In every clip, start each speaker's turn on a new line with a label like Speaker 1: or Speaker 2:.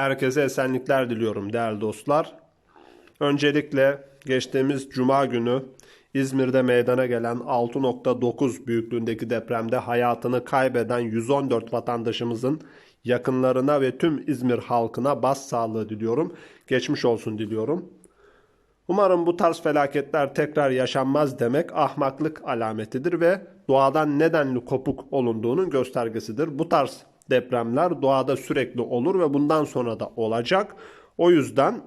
Speaker 1: Herkese esenlikler diliyorum değerli dostlar. Öncelikle geçtiğimiz cuma günü İzmir'de meydana gelen 6.9 büyüklüğündeki depremde hayatını kaybeden 114 vatandaşımızın yakınlarına ve tüm İzmir halkına bas sağlığı diliyorum. Geçmiş olsun diliyorum. Umarım bu tarz felaketler tekrar yaşanmaz demek ahmaklık alametidir ve doğadan nedenli kopuk olunduğunun göstergesidir. Bu tarz depremler doğada sürekli olur ve bundan sonra da olacak. O yüzden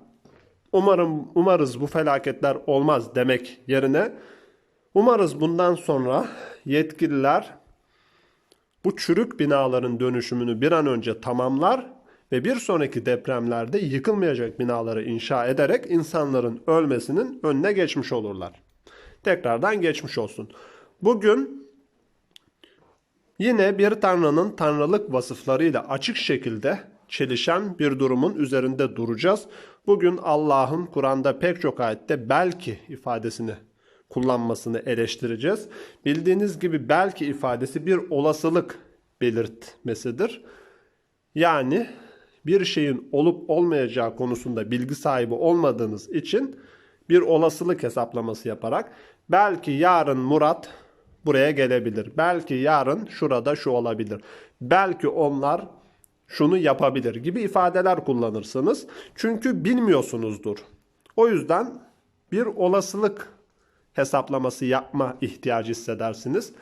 Speaker 1: umarım umarız bu felaketler olmaz demek yerine umarız bundan sonra yetkililer bu çürük binaların dönüşümünü bir an önce tamamlar ve bir sonraki depremlerde yıkılmayacak binaları inşa ederek insanların ölmesinin önüne geçmiş olurlar. Tekrardan geçmiş olsun. Bugün yine bir tanrının tanrılık vasıflarıyla açık şekilde çelişen bir durumun üzerinde duracağız. Bugün Allah'ın Kur'an'da pek çok ayette belki ifadesini kullanmasını eleştireceğiz. Bildiğiniz gibi belki ifadesi bir olasılık belirtmesidir. Yani bir şeyin olup olmayacağı konusunda bilgi sahibi olmadığınız için bir olasılık hesaplaması yaparak belki yarın Murat buraya gelebilir. Belki yarın şurada şu olabilir. Belki onlar şunu yapabilir gibi ifadeler kullanırsınız. Çünkü bilmiyorsunuzdur. O yüzden bir olasılık hesaplaması yapma ihtiyacı hissedersiniz.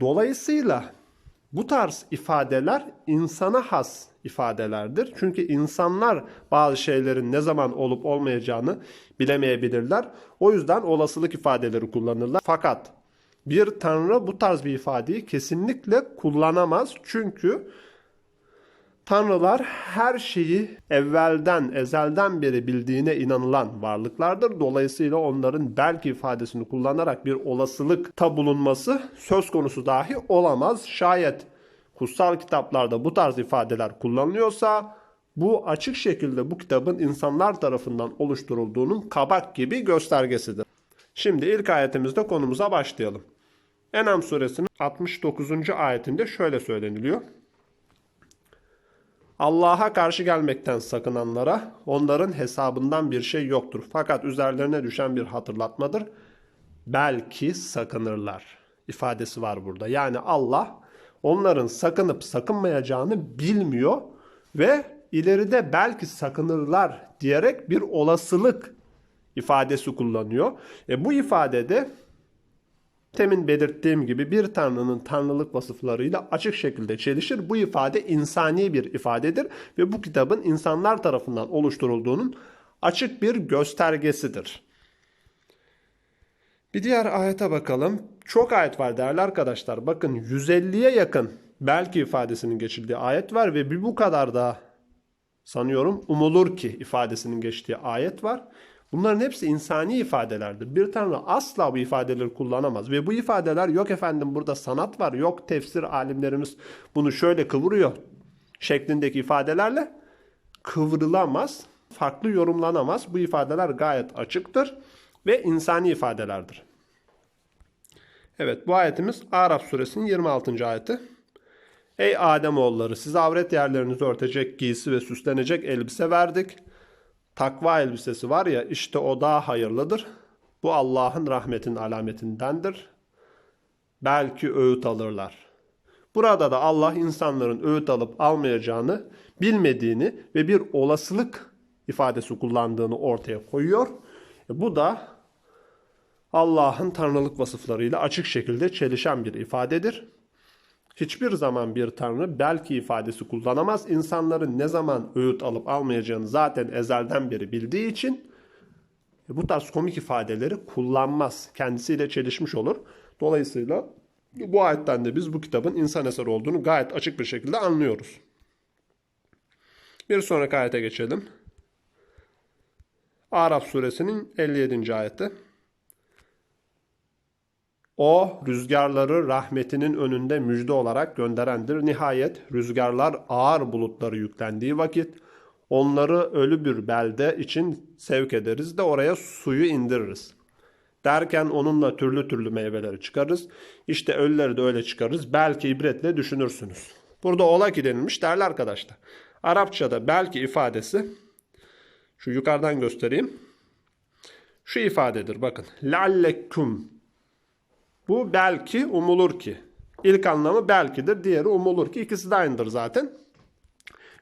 Speaker 1: Dolayısıyla bu tarz ifadeler insana has ifadelerdir. Çünkü insanlar bazı şeylerin ne zaman olup olmayacağını bilemeyebilirler. O yüzden olasılık ifadeleri kullanırlar. Fakat bir tanrı bu tarz bir ifadeyi kesinlikle kullanamaz. Çünkü Tanrılar her şeyi evvelden, ezelden beri bildiğine inanılan varlıklardır. Dolayısıyla onların belki ifadesini kullanarak bir olasılıkta bulunması söz konusu dahi olamaz. Şayet kutsal kitaplarda bu tarz ifadeler kullanılıyorsa bu açık şekilde bu kitabın insanlar tarafından oluşturulduğunun kabak gibi göstergesidir. Şimdi ilk ayetimizde konumuza başlayalım. Enam suresinin 69. ayetinde şöyle söyleniliyor. Allah'a karşı gelmekten sakınanlara onların hesabından bir şey yoktur. Fakat üzerlerine düşen bir hatırlatmadır. Belki sakınırlar ifadesi var burada. Yani Allah onların sakınıp sakınmayacağını bilmiyor ve ileride belki sakınırlar diyerek bir olasılık ifadesi kullanıyor. E bu ifadede Temin belirttiğim gibi bir tanrının tanrılık vasıflarıyla açık şekilde çelişir. Bu ifade insani bir ifadedir ve bu kitabın insanlar tarafından oluşturulduğunun açık bir göstergesidir. Bir diğer ayete bakalım. Çok ayet var değerli arkadaşlar. Bakın 150'ye yakın belki ifadesinin geçildiği ayet var ve bir bu kadar da sanıyorum umulur ki ifadesinin geçtiği ayet var. Bunların hepsi insani ifadelerdir. Bir tanrı asla bu ifadeleri kullanamaz. Ve bu ifadeler yok efendim burada sanat var, yok tefsir alimlerimiz bunu şöyle kıvırıyor şeklindeki ifadelerle kıvrılamaz, farklı yorumlanamaz. Bu ifadeler gayet açıktır ve insani ifadelerdir. Evet bu ayetimiz Araf suresinin 26. ayeti. Ey Ademoğulları size avret yerlerinizi örtecek giysi ve süslenecek elbise verdik takva elbisesi var ya işte o daha hayırlıdır. Bu Allah'ın rahmetin alametindendir. Belki öğüt alırlar. Burada da Allah insanların öğüt alıp almayacağını bilmediğini ve bir olasılık ifadesi kullandığını ortaya koyuyor. E bu da Allah'ın tanrılık vasıflarıyla açık şekilde çelişen bir ifadedir. Hiçbir zaman bir tanrı belki ifadesi kullanamaz. İnsanların ne zaman öğüt alıp almayacağını zaten ezelden beri bildiği için bu tarz komik ifadeleri kullanmaz. Kendisiyle çelişmiş olur. Dolayısıyla bu ayetten de biz bu kitabın insan eseri olduğunu gayet açık bir şekilde anlıyoruz. Bir sonraki ayete geçelim. Araf suresinin 57. ayeti. O rüzgarları rahmetinin önünde müjde olarak gönderendir. Nihayet rüzgarlar ağır bulutları yüklendiği vakit onları ölü bir belde için sevk ederiz de oraya suyu indiririz. Derken onunla türlü türlü meyveleri çıkarız. İşte ölüleri de öyle çıkarız. Belki ibretle düşünürsünüz. Burada ola ki denilmiş değerli arkadaşlar. Arapçada belki ifadesi şu yukarıdan göstereyim. Şu ifadedir bakın. Lallekum. Bu belki umulur ki. İlk anlamı belkidir, diğeri umulur ki. İkisi de aynıdır zaten.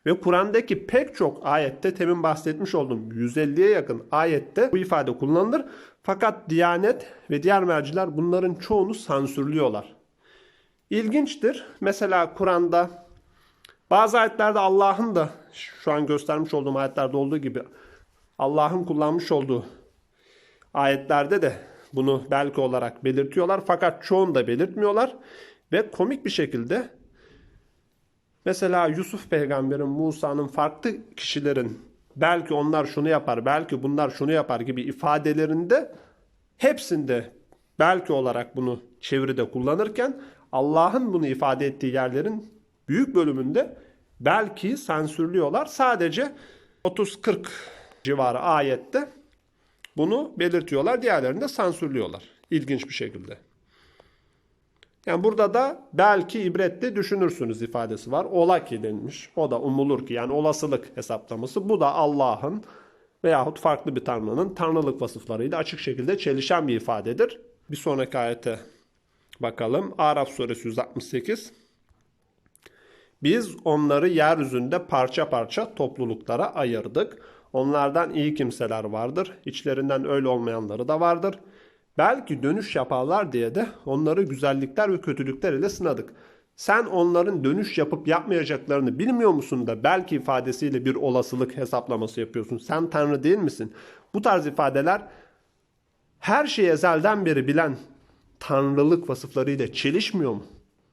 Speaker 1: Ve Kur'an'daki pek çok ayette temin bahsetmiş olduğum 150'ye yakın ayette bu ifade kullanılır. Fakat Diyanet ve diğer merciler bunların çoğunu sansürlüyorlar. İlginçtir. Mesela Kur'an'da bazı ayetlerde Allah'ın da şu an göstermiş olduğum ayetlerde olduğu gibi Allah'ın kullanmış olduğu ayetlerde de bunu belki olarak belirtiyorlar. Fakat çoğunu belirtmiyorlar. Ve komik bir şekilde mesela Yusuf peygamberin, Musa'nın farklı kişilerin belki onlar şunu yapar, belki bunlar şunu yapar gibi ifadelerinde hepsinde belki olarak bunu çeviride kullanırken Allah'ın bunu ifade ettiği yerlerin büyük bölümünde belki sansürlüyorlar. Sadece 30-40 civarı ayette bunu belirtiyorlar. Diğerlerini de sansürlüyorlar. İlginç bir şekilde. Yani burada da belki ibretli düşünürsünüz ifadesi var. Ola ki denilmiş. O da umulur ki yani olasılık hesaplaması. Bu da Allah'ın veyahut farklı bir tanrının tanrılık vasıflarıyla açık şekilde çelişen bir ifadedir. Bir sonraki ayete bakalım. Araf suresi 168. Biz onları yeryüzünde parça parça topluluklara ayırdık. Onlardan iyi kimseler vardır. İçlerinden öyle olmayanları da vardır. Belki dönüş yaparlar diye de onları güzellikler ve kötülükler ile sınadık. Sen onların dönüş yapıp yapmayacaklarını bilmiyor musun da belki ifadesiyle bir olasılık hesaplaması yapıyorsun. Sen Tanrı değil misin? Bu tarz ifadeler her şeyi ezelden beri bilen tanrılık vasıflarıyla çelişmiyor mu?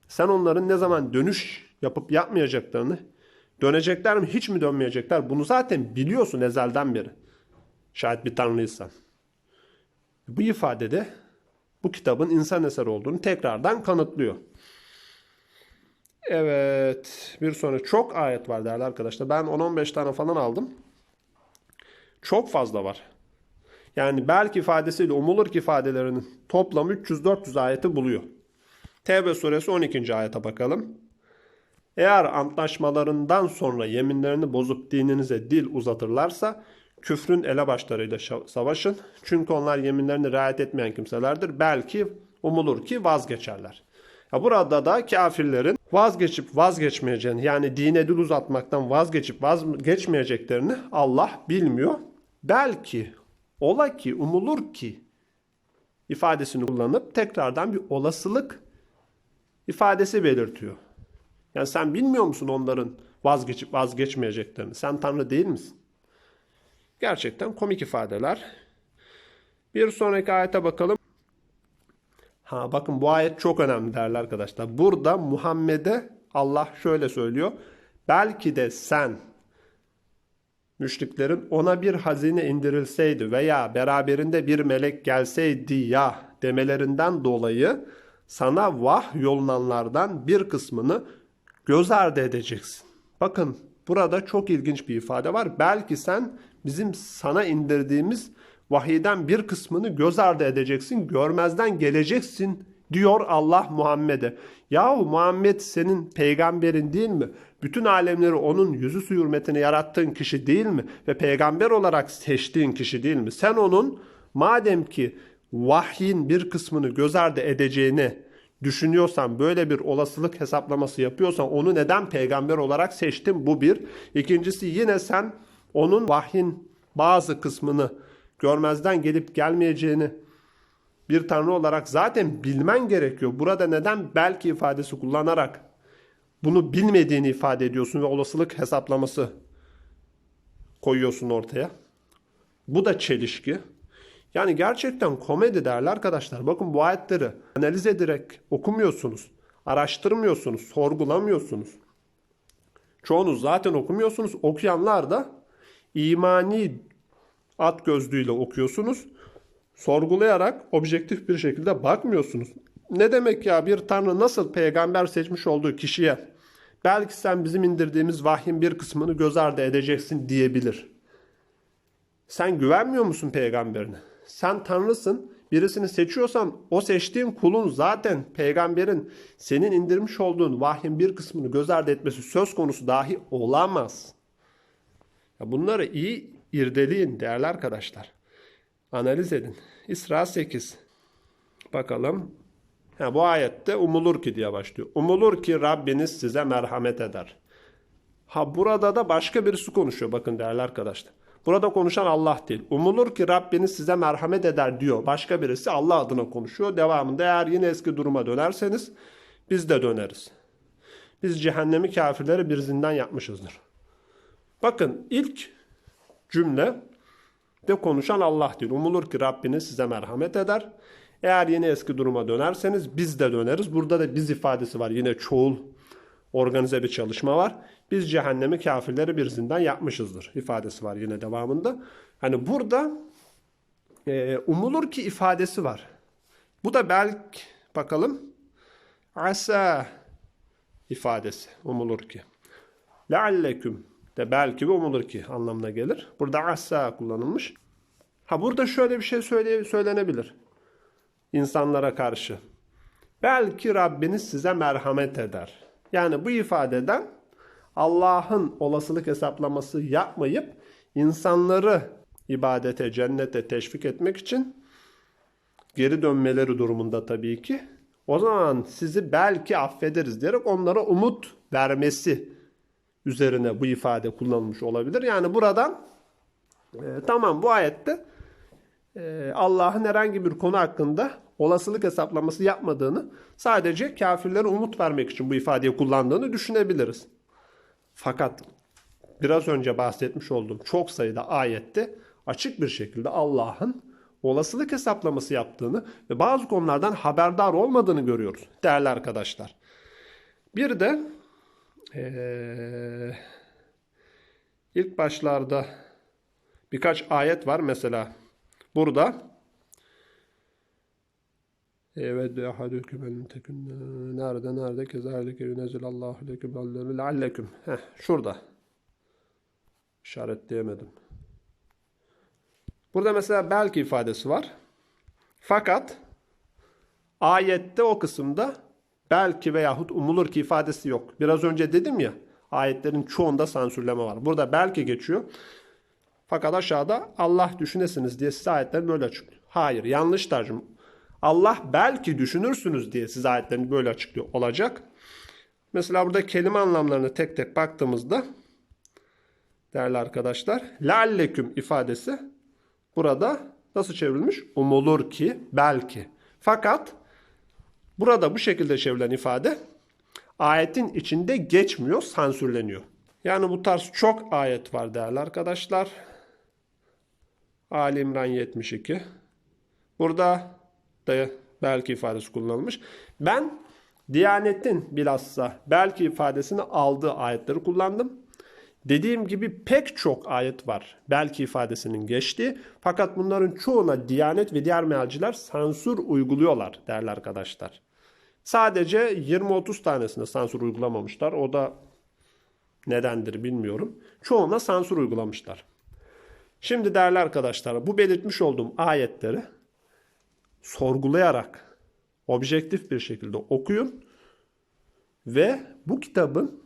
Speaker 1: Sen onların ne zaman dönüş yapıp yapmayacaklarını, dönecekler mi hiç mi dönmeyecekler bunu zaten biliyorsun ezelden beri. Şayet bir tanrıysan. Bu ifadede bu kitabın insan eseri olduğunu tekrardan kanıtlıyor. Evet, bir sonra çok ayet var değerli arkadaşlar. Ben 10-15 tane falan aldım. Çok fazla var. Yani belki ifadesiyle umulur ki ifadelerinin toplamı 300-400 ayeti buluyor. Tevbe suresi 12. ayete bakalım. Eğer antlaşmalarından sonra yeminlerini bozup dininize dil uzatırlarsa küfrün elebaşlarıyla savaşın. Çünkü onlar yeminlerini riayet etmeyen kimselerdir. Belki umulur ki vazgeçerler. Ya burada da kafirlerin vazgeçip vazgeçmeyeceğini yani dine dil uzatmaktan vazgeçip vazgeçmeyeceklerini Allah bilmiyor. Belki ola ki umulur ki ifadesini kullanıp tekrardan bir olasılık ifadesi belirtiyor. Yani sen bilmiyor musun onların vazgeçip vazgeçmeyeceklerini? Sen Tanrı değil misin? Gerçekten komik ifadeler. Bir sonraki ayete bakalım. Ha bakın bu ayet çok önemli değerli arkadaşlar. Burada Muhammed'e Allah şöyle söylüyor. Belki de sen müşriklerin ona bir hazine indirilseydi veya beraberinde bir melek gelseydi ya demelerinden dolayı sana vah yolunanlardan bir kısmını göz ardı edeceksin. Bakın burada çok ilginç bir ifade var. Belki sen bizim sana indirdiğimiz vahiyden bir kısmını göz ardı edeceksin, görmezden geleceksin diyor Allah Muhammed'e. Yahu Muhammed senin peygamberin değil mi? Bütün alemleri onun yüzü su hürmetine yarattığın kişi değil mi? Ve peygamber olarak seçtiğin kişi değil mi? Sen onun madem ki vahyin bir kısmını göz ardı edeceğini düşünüyorsan, böyle bir olasılık hesaplaması yapıyorsan onu neden peygamber olarak seçtin? Bu bir. İkincisi yine sen onun vahyin bazı kısmını görmezden gelip gelmeyeceğini bir tanrı olarak zaten bilmen gerekiyor. Burada neden belki ifadesi kullanarak bunu bilmediğini ifade ediyorsun ve olasılık hesaplaması koyuyorsun ortaya. Bu da çelişki. Yani gerçekten komedi değerli arkadaşlar. Bakın bu ayetleri analiz ederek okumuyorsunuz. Araştırmıyorsunuz, sorgulamıyorsunuz. Çoğunuz zaten okumuyorsunuz. Okuyanlar da imani at gözlüğüyle okuyorsunuz. Sorgulayarak objektif bir şekilde bakmıyorsunuz. Ne demek ya bir tanrı nasıl peygamber seçmiş olduğu kişiye belki sen bizim indirdiğimiz vahyin bir kısmını göz ardı edeceksin diyebilir. Sen güvenmiyor musun peygamberine? Sen tanrısın. birisini seçiyorsan o seçtiğin kulun zaten peygamberin senin indirmiş olduğun vahyin bir kısmını göz ardı etmesi söz konusu dahi olamaz. Ya bunları iyi irdeleyin değerli arkadaşlar. Analiz edin. İsra 8. Bakalım. Ha, bu ayette umulur ki diye başlıyor. Umulur ki Rabbiniz size merhamet eder. Ha burada da başka birisi konuşuyor bakın değerli arkadaşlar. Burada konuşan Allah değil. Umulur ki Rabbiniz size merhamet eder diyor. Başka birisi Allah adına konuşuyor. Devamında eğer yine eski duruma dönerseniz biz de döneriz. Biz cehennemi kafirlere bir zindan yapmışızdır. Bakın ilk cümle de konuşan Allah değil. Umulur ki Rabbiniz size merhamet eder. Eğer yine eski duruma dönerseniz biz de döneriz. Burada da biz ifadesi var. Yine çoğul organize bir çalışma var. Biz cehennemi kafirleri bir zindan yapmışızdır ifadesi var yine devamında. Hani burada e, umulur ki ifadesi var. Bu da belki bakalım asa ifadesi umulur ki. Lealleküm de belki ve umulur ki anlamına gelir. Burada asa kullanılmış. Ha burada şöyle bir şey söyle, söylenebilir insanlara karşı. Belki Rabbiniz size merhamet eder. Yani bu ifadeden Allah'ın olasılık hesaplaması yapmayıp insanları ibadete, cennete teşvik etmek için geri dönmeleri durumunda tabii ki. O zaman sizi belki affederiz diyerek onlara umut vermesi üzerine bu ifade kullanılmış olabilir. Yani buradan e, tamam bu ayette e, Allah'ın herhangi bir konu hakkında olasılık hesaplaması yapmadığını sadece kafirlere umut vermek için bu ifadeyi kullandığını düşünebiliriz. Fakat biraz önce bahsetmiş olduğum çok sayıda ayette açık bir şekilde Allah'ın olasılık hesaplaması yaptığını ve bazı konulardan haberdar olmadığını görüyoruz değerli arkadaşlar. Bir de ee, ilk başlarda birkaç ayet var mesela burada Ve ahadüküm en tekün nerede nerede kezalike yunezilallahu leküm allahu lealleküm. Heh, şurada. İşaretleyemedim. Burada mesela belki ifadesi var. Fakat ayette o kısımda belki veyahut umulur ki ifadesi yok. Biraz önce dedim ya ayetlerin çoğunda sansürleme var. Burada belki geçiyor. Fakat aşağıda Allah düşünesiniz diye size ayetler böyle açıklıyor. Hayır yanlış tercüme. Allah belki düşünürsünüz diye size ayetlerini böyle açıklıyor olacak. Mesela burada kelime anlamlarını tek tek baktığımızda değerli arkadaşlar lalleküm ifadesi burada nasıl çevrilmiş? Umulur ki belki. Fakat burada bu şekilde çevrilen ifade ayetin içinde geçmiyor, sansürleniyor. Yani bu tarz çok ayet var değerli arkadaşlar. Ali İmran 72. Burada da belki ifadesi kullanılmış. Ben Diyanet'in bilhassa belki ifadesini aldığı ayetleri kullandım. Dediğim gibi pek çok ayet var belki ifadesinin geçtiği. Fakat bunların çoğuna Diyanet ve diğer mealciler sansür uyguluyorlar değerli arkadaşlar. Sadece 20-30 tanesine sansür uygulamamışlar. O da nedendir bilmiyorum. Çoğuna sansür uygulamışlar. Şimdi değerli arkadaşlar bu belirtmiş olduğum ayetleri sorgulayarak objektif bir şekilde okuyun ve bu kitabın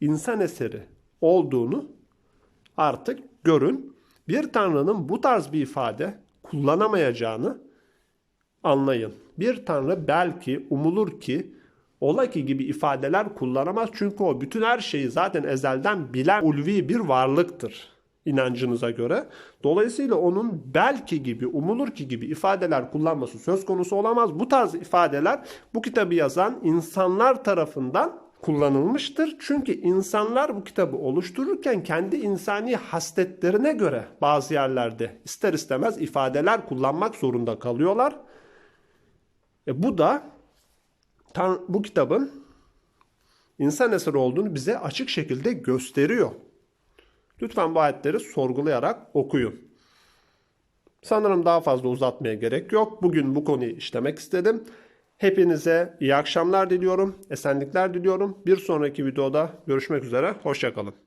Speaker 1: insan eseri olduğunu artık görün. Bir tanrının bu tarz bir ifade kullanamayacağını anlayın. Bir tanrı belki umulur ki ola ki gibi ifadeler kullanamaz çünkü o bütün her şeyi zaten ezelden bilen ulvi bir varlıktır inancınıza göre. Dolayısıyla onun belki gibi, umulur ki gibi ifadeler kullanması söz konusu olamaz. Bu tarz ifadeler bu kitabı yazan insanlar tarafından kullanılmıştır. Çünkü insanlar bu kitabı oluştururken kendi insani hasletlerine göre bazı yerlerde ister istemez ifadeler kullanmak zorunda kalıyorlar. E bu da bu kitabın insan eseri olduğunu bize açık şekilde gösteriyor. Lütfen bu ayetleri sorgulayarak okuyun. Sanırım daha fazla uzatmaya gerek yok. Bugün bu konuyu işlemek istedim. Hepinize iyi akşamlar diliyorum, esenlikler diliyorum. Bir sonraki videoda görüşmek üzere, hoşçakalın.